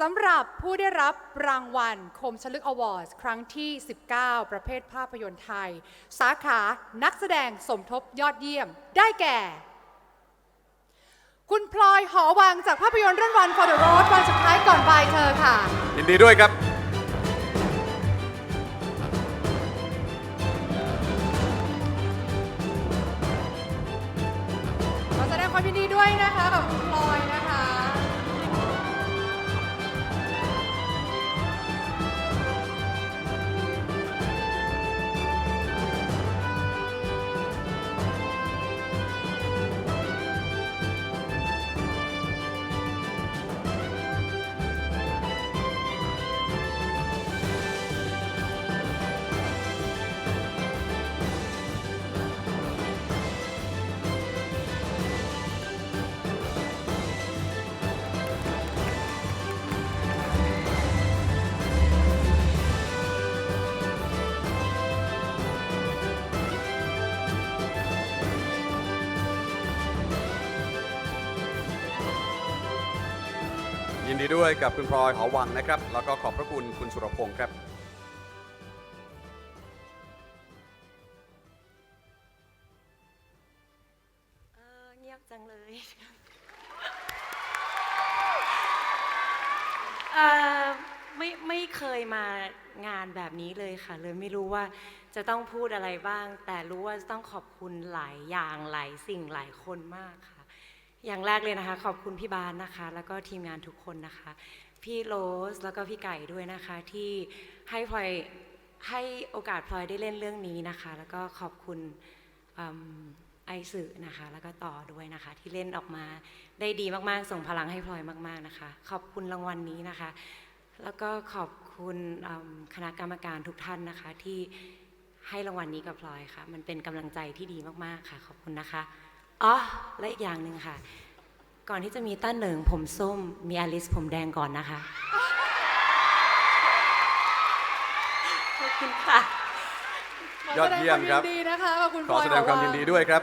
สำหรับผู้ได้รับรางวัลคมชลึกอวอร์ดครั้งที่ 19 ประเภทภาพยนตร์ไทย สาขานักแสดงสมทบยอดเยี่ยม ได้แก่ คุณพลอยหอวังจากภาพยนตร์เรื่องวัน for the road วันสุดท้ายก่อนบายเธอค่ะ ยินดีด้วยครับ ขอแสดงความยินดีด้วยนะคะกับคุณ ยินดีด้วยกับคุณพลอยหอวังนะครับ แล้วก็ขอบพระคุณคุณสุรพงศ์ครับเออเงียบจังเลยเอ่อไม่ไม่เคยมางานแบบนี้เลยค่ะ เลยไม่รู้ว่าจะต้องพูดอะไรบ้าง แต่รู้ว่าจะต้องขอบคุณหลายอย่างหลายสิ่งหลายคนมากค่ะ อย่างแรกเลยนะคะ ขอบคุณพี่บานนะคะ แล้วก็ทีมงานทุกคนนะคะ พี่โรสแล้วก็พี่ไก่ด้วยนะคะ ที่ให้พลอยให้โอกาสพลอยได้เล่นเรื่องนี้นะคะ แล้วก็ขอบคุณอไอสื่อนะคะ แล้วก็ต่อด้วยนะคะ ที่เล่นออกมาได้ดีมากๆ ส่งพลังให้พลอยมาก ๆนะคะ ขอบคุณรางวัลนี้นะคะ แล้วก็ขอบคุณคณะกรรมการทุกท่านนะคะ ที่ให้รางวัลนี้กับพลอยค่ะ มันเป็นกำลังใจที่ดีมากๆค่ะ ขอบคุณนะคะ อ๋อและอีกอย่างหนึ่งค่ะ ก่อนที่จะมีต้าเหนิงผมส้ม มีอลิสผมแดงก่อนนะคะ ขอบคุณค่ะยอดเยี่ยมครับ ขอแสดงความยินดีนะคะกับคุณพขลออยแสดงความยินดีด้วยครับ